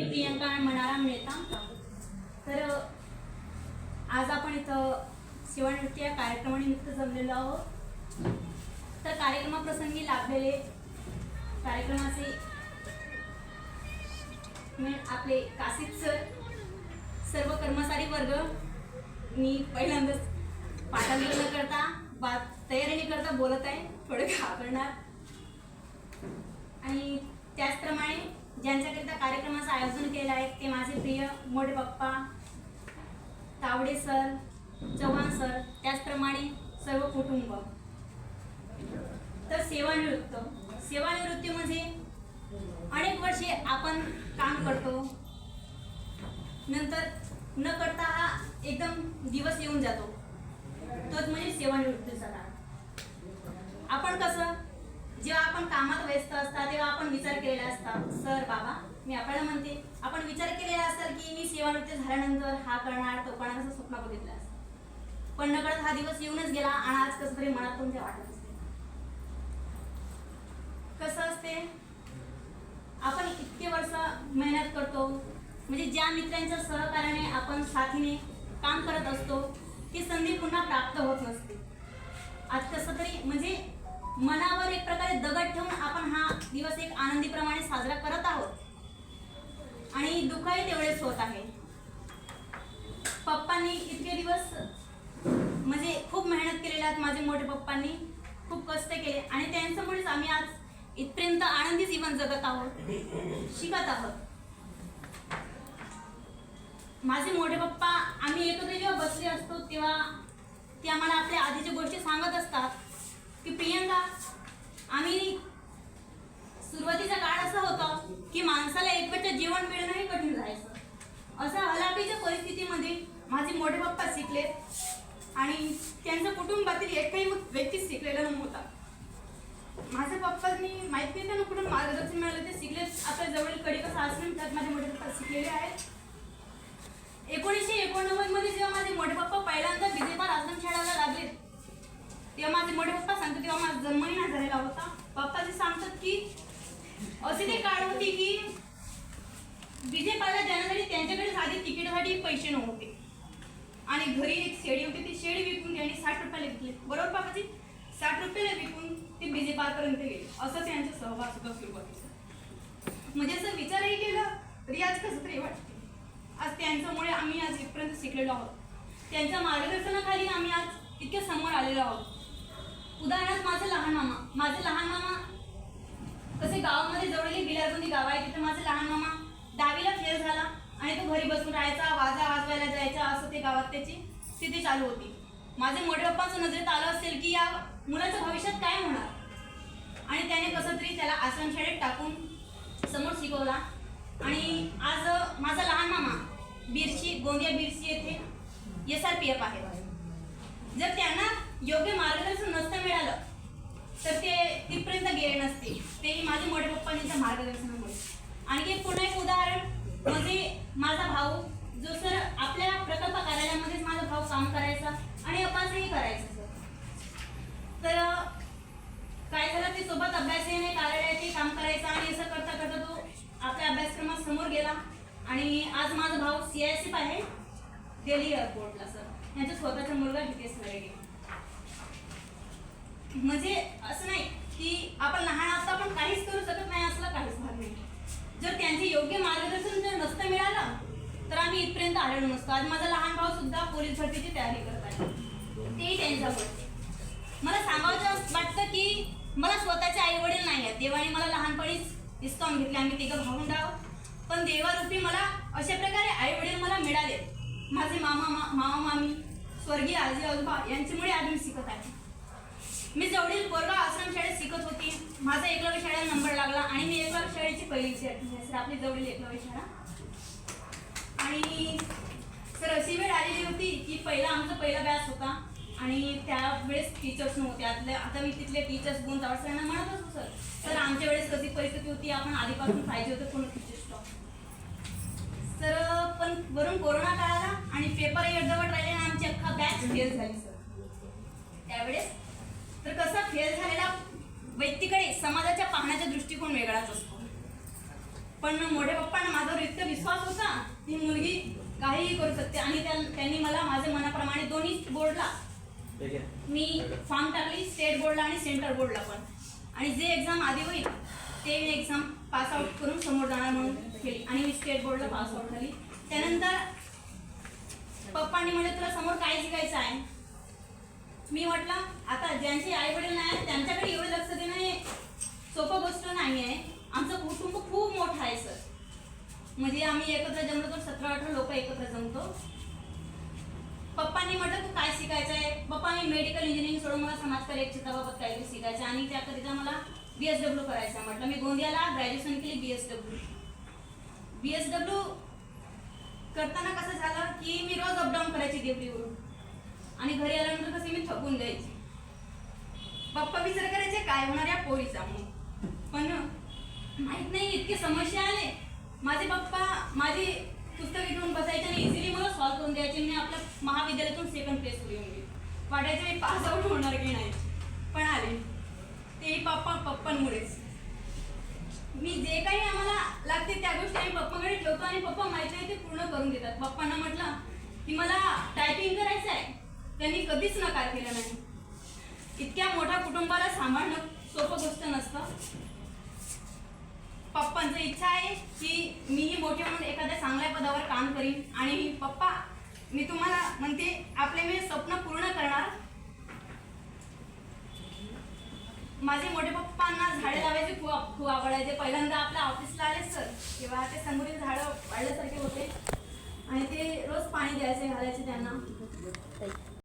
प्रियंका मनाराम मेहता तर आज आपण इथं शिवनृत्य या कार्यक्रमानिमित्त जमलेलो आहोत. तर कार्यक्रमाप्रसंगी लाभलेले कार्यक्रमाचे आपले कासित सर सर्व कर्मचारी वर्ग मी पहिल्यांदाच पाठांतर न करता बा तयारी न करता बोलत आहे. थोडं घाबरणार. आणि त्याचप्रमाणे ज्यांच्याकरिता कार्यक्रमाचं आयोजन केलं आहे ते माझे प्रिय मोठे पप्पा तावडे सर चव्हाण सर त्याचप्रमाणे सर्व कुटुंब. तर सेवानिवृत्त. सेवानिवृत्ती म्हणजे अनेक वर्षे आपण काम करतो. नंतर न करता हा एकदम दिवस येऊन जातो. तोच म्हणजे सेवानिवृत्तीचा काळ. आपण कसं जेव्हा आपण कामात व्यस्त असता तेव्हा आपण विचार केलेला असता सर बाबा मी आपल्याला म्हणते. आपण विचार केलेला असाल की मी सेवानृत्य झाल्यानंतर हा करणार तो करणार असं स्वप्न बघितलं असतं. पण नकळत हा दिवस येऊनच गेला आणि आज कसं तरी मनात तुमच्या वाटत असते. कसं असते? आपण इतके वर्ष मेहनत करतो. म्हणजे ज्या मित्रांच्या सहकार्याने आपण साथीने काम करत असतो ती संधी पुन्हा प्राप्त होत नसते. आज कसं तरी म्हणजे मनावर एक प्रकारे दगड ठेवून आपण हा दिवस एक आनंदीप्रमाणे साजरा करत आहोत. आणि दुःखही तेवढेच होत आहे. पप्पांनी इतके दिवस म्हणजे खूप मेहनत केलेल्या आहेत माझे मोठे पप्पांनी. खूप कष्ट केले. आणि त्यांच्यामुळेच आम्ही आज इथपर्यंत आनंदी जीवन जगत आहोत. शिकत आहोत. माझे मोठे पप्पा आम्ही एकत्र जेव्हा बसले असतो तेव्हा ते आम्हाला आपल्या आधीच्या गोष्टी सांगत असतात. की प्रियंका आम्ही सुरुवातीचा काळ असा होता की माणसाला एकवेळचं जेवण मिळणं हे कठीण जायचं अशा हलाखीच्या परिस्थितीमध्ये माझे मोठे पप्पा शिकले आणि त्यांच्या कुटुंबातील एकही व्यक्ती शिकलेला नव्हता. माझ्या पप्पांनी माहीत नाही त्यांना कुठून मार्गदर्शन मिळालं ते शिकले. आपल्या जवळील कसं आश्रम त्यात माझे मोठे पप्पा शिकलेले आहेत. एकोणीसशे एकोणनव्वदमध्ये जेव्हा माझे मोठे पप्पा पहिल्यांदा विजेपार आश्रम शाळेला तेव्हा माझे मोठे पप्पा सांगतात तेव्हा माझा महिना झालेला होता पप्पाजी सांगतात की असे ते काळ होती की विजेपाला जाण्यासाठी त्यांच्याकडे साधी तिकीटसाठी पैसे नव्हते. आणि घरी एक शेळी होती ती शेळी विकून त्यांनी साठ रुपयाला विकली. बरोबर पापाजी साठ रुपयाला विकून ते बिजेपारपर्यंत गेले. असं त्यांचा सहभाग सुद्धा सुरुवातीचा म्हणजे असं विचारही केला तरी आज कसं तरी वाटते. आज त्यांच्यामुळे आम्ही आज इथपर्यंत शिकलेलो आहोत. त्यांच्या मार्गदर्शनाखाली आम्ही आज इतक्या समोर आलेलो आहोत. उदाहरणार्थ माझे लहान मामा. माझे लहान मामा कसे गावामध्ये जवळील बिलारबंदी गाव आहे तिथे माझे लहान मामा दहावीला फेल झाला आणि तो घरी बसून राहायचा वाजा वाजवायला जायचा असं ते गावात त्याची स्थिती चालू होती. माझे मोठे पप्पांचं नजरेत आलं असेल की या मुलाचं भविष्यात काय होणार? आणि त्याने कसं तरी त्याला आश्रमशाळेत टाकून समोर शिकवला. आणि आज माझा लहान मामा बिरशी गोंदिया बिरशी येथे एस आर पी एफ आहे. जर त्यांना योग्य मार्गदर्शन नसतं मिळालं तर ते तिथपर्यंत गेले नसते. तेही माझ्या मोठ्या पप्पांच्या मार्गदर्शनामुळे. आणखी एक पुन्हा एक उदाहरण म्हणजे माझा भाऊ जो सर आपल्या प्रकल्प कार्यालयामध्येच माझा भाऊ काम करायचा आणि अपासही करायचा सर. तर काय झालं ते सोबत अभ्यासही नाही कार्यालयातही काम करायचं आणि असं करता करता तो आपल्या अभ्यासक्रमात समोर गेला. आणि आज माझा भाऊ सी आय एस आहे दिल्ली एअरपोर्टला सर. यांचा स्वतःचा मुलगा हितेश म्हणजे असं नाही की आपण लहान असता आपण काहीच करू शकत नाही असलं काहीच भाग नाही. जर त्यांचे योग्य मार्गदर्शन जर नसतं मिळालं तर आम्ही इथपर्यंत आलेलो नसतो. आज माझा लहान भाऊ सुद्धा पोलीस भरतीची तयारी करत आहे. तेही त्यांच्यामुळे. मला सांगायचं वाटतं की मला स्वतःचे आई वडील नाही आहेत. देवाने मला लहानपणीच हिसकावून घेतले. आम्ही तिघं भाऊन आहोत. पण देवारूपी मला अशा प्रकारे आई वडील मला मिळाले माझे मामा मा मामा मामी स्वर्गीय आजी आजोबा यांच्यामुळे आज मी शिकत आहे. मी जवळील कोरगाव आश्रम शाळेत शिकत होती माझा एकलव्य शाळेला नंबर लागला आणि मी एकलव्य शाळेची पहिली विद्यार्थी सर आपली जवळील एकलव्य शाळा. आणि सर अशी वेळ आलेली होती की पहिला आमचा पहिला बॅच होता आणि त्यावेळेस टीचर्स नव्हते. आतले आता मी तिथले टीचर्स गुण तावड सरांना म्हणत होतो सर. सर आमच्या वेळेस कशी परिस्थिती होती? आपण आधीपासून पाहिजे होतं कोण टीचर्स सर पण वरून कोरोना काळाला आणि पेपरही अर्धवट राहिले आणि आमची अख्खा बॅच फेल झाली सर. त्यावेळेस तर कसा फेल झालेला व्यक्तीकडे समाजाच्या पाहण्याचा दृष्टिकोन वेगळाच असतो. पण मोठ्या पप्पांना माझ्यावर इतकं ती मुलगी काहीही करू शकते. आणि त्या- त्यांनी मला माझ्या मनाप्रमाणे दोन्ही बोर्डला मी फॉर्म टाकली स्टेट बोर्डला आणि सेंटर बोर्डला पण. आणि जे एक्झाम आधी होईल ते मी एक्झाम पास आउट करून समोर जाणार म्हणून केली. आणि मी स्टेट बोर्डला पास आउट झाली. त्यानंतर पप्पांनी म्हटलं तुला समोर काय शिकायचं आहे? मी म्हटलं आता ज्यांचे आई वडील नाही त्यांच्याकडे एवढं लक्ष देणं हे सोपं गोष्ट नाही आहे. आमचं कुटुंब खूप मोठं आहे सर. म्हणजे आम्ही एकत्र जमलो तर सतरा अठरा लोक एकत्र जमतो. पप्पांनी म्हटलं तू काय शिकायचं आहे पप्पा मी मेडिकल इंजिनिअरिंग सोडून मला समाजकार्य क्षेत्राबाबत काहीतरी शिकायचं आणि त्याकरिता मला बी एस डब्ल्यू करायचं आहे म्हटलं मी गोंदियाला ग्रॅज्युएशन केली B S W B S W करताना कसं झालं की मी रोज अपडाऊन करायची ड्युटीवरून आणि घरी आल्यानंतर कशी मी थकून जायचे. पप्पा विचार करायचे काय होणार या पोरीचा म्हणून पण माहीत नाही इतके समस्या आले. माझे पप्पा माझी पुस्तक घेऊन बसायचे आणि इझिली मला सॉल्व्ह करून द्यायचे. मी आपल्या महाविद्यालयातून सेकंड प्लेस घेऊन गेले. वाटायचं मी पास आउट होणार की नाही. पण आले. ते पप्पा पप्पांमुळेच. मी जे काही आम्हाला लागते त्या गोष्टी आम्ही पप्पाकडे ठेवतो आणि पप्पा माहिती आहे ते पूर्ण करून देतात. पप्पांना म्हटलं की मला टायपिंग करायचं आहे त्यांनी कधीच नकार केला नाही. इतक्या मोठ्या कुटुंबाला सांभाळणं सोपं गोष्ट नसतं. पप्पांची इच्छा आहे की मीही मोठे म्हणून एखाद्या चांगल्या पदावर काम करीन आणि पप्पा मी तुम्हाला म्हणते आपले मी स्वप्न पूर्ण करणार. माझे मोठे पप्पांना झाडे लावायचे खूप खूप आवडायचे. पहिल्यांदा आपल्या ऑफिसला आले सर तेव्हा ते समोरील झाडं वाढल्यासारखे होते. आणि ते रोज पाणी द्यायचे घालायचे त्यांना.